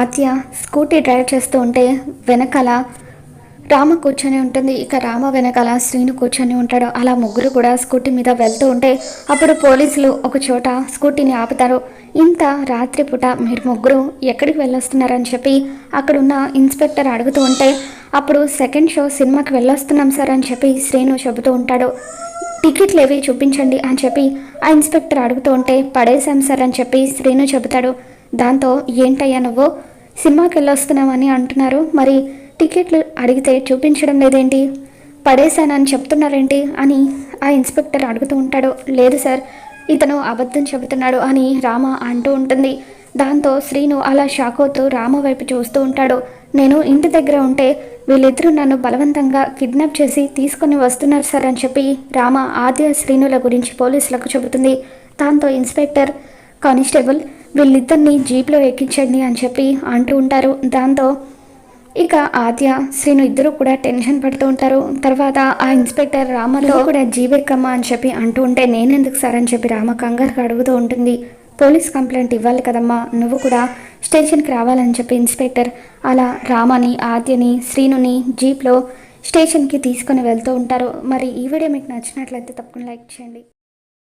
ఆద్య scooty drive చేస్తూ ఉంటే వెనకాల రామ కూర్చొని ఉంటుంది. ఇక రామ వెనకాల శ్రీను కూర్చొని ఉంటాడు. అలా ముగ్గురు కూడా స్కూటీ మీద వెళ్తూ ఉంటే అప్పుడు పోలీసులు ఒక చోట స్కూటీని ఆపుతారు. ఇంత రాత్రిపూట మీరు ముగ్గురు ఎక్కడికి వెళ్ళొస్తున్నారని చెప్పి అక్కడున్న ఇన్స్పెక్టర్ అడుగుతూ ఉంటే అప్పుడు సెకండ్ షో సినిమాకి వెళ్ళొస్తున్నాం సార్ అని చెప్పి శ్రీను చెబుతూ ఉంటాడు. టికెట్లు ఏవి చూపించండి అని చెప్పి ఆ ఇన్స్పెక్టర్ అడుగుతూ ఉంటే పడేశాం సార్ అని చెప్పి శ్రీను చెబుతాడు. దాంతో ఏంటయ్యా నువ్వు? సినిమాకి వెళ్ళొస్తున్నామని అంటున్నారు. మరి టికెట్లు అడిగితే చూపించడం లేదేంటి? పడేశానని చెప్తున్నారేంటి? అని ఆ ఇన్స్పెక్టర్ అడుగుతూ ఉంటాడు. లేదు సార్ ఇతను అబద్ధం చెబుతున్నాడు అని రామ అంటూ ఉంటుంది. దాంతో శ్రీను అలా షాక్ అవుతూ రామ వైపు చూస్తూ ఉంటాడు. నేను ఇంటి దగ్గర ఉంటే వీళ్ళిద్దరూ నన్ను బలవంతంగా కిడ్నాప్ చేసి తీసుకొని వస్తున్నారు సార్ అని చెప్పి రామ ఆద్య శ్రీనుల గురించి పోలీసులకు చెబుతుంది. దాంతో ఇన్స్పెక్టర్ కానిస్టేబుల్ వీళ్ళిద్దరిని జీప్లో ఎక్కించండి అని చెప్పి అంటూ ఉంటారు. దాంతో ఇక ఆద్య శ్రీను ఇద్దరు కూడా టెన్షన్ పడుతూ ఉంటారు. తర్వాత ఆ ఇన్స్పెక్టర్ రామలో కూడా జీవెక్కమ్మ అని చెప్పి అంటూ ఉంటే నేనెందుకు సార్ అని చెప్పి రామ కంగారుగా అడుగుతూ ఉంటుంది. పోలీస్ కంప్లైంట్ ఇవ్వాలి కదమ్మా నువ్వు కూడా స్టేషన్కి రావాలని చెప్పి ఇన్స్పెక్టర్ అలా రామని ఆద్యని శ్రీనుని జీప్లో స్టేషన్కి తీసుకొని వెళ్తూ ఉంటారు. మరి ఈ వీడియో మీకు నచ్చినట్లయితే తప్పకుండా లైక్ చేయండి.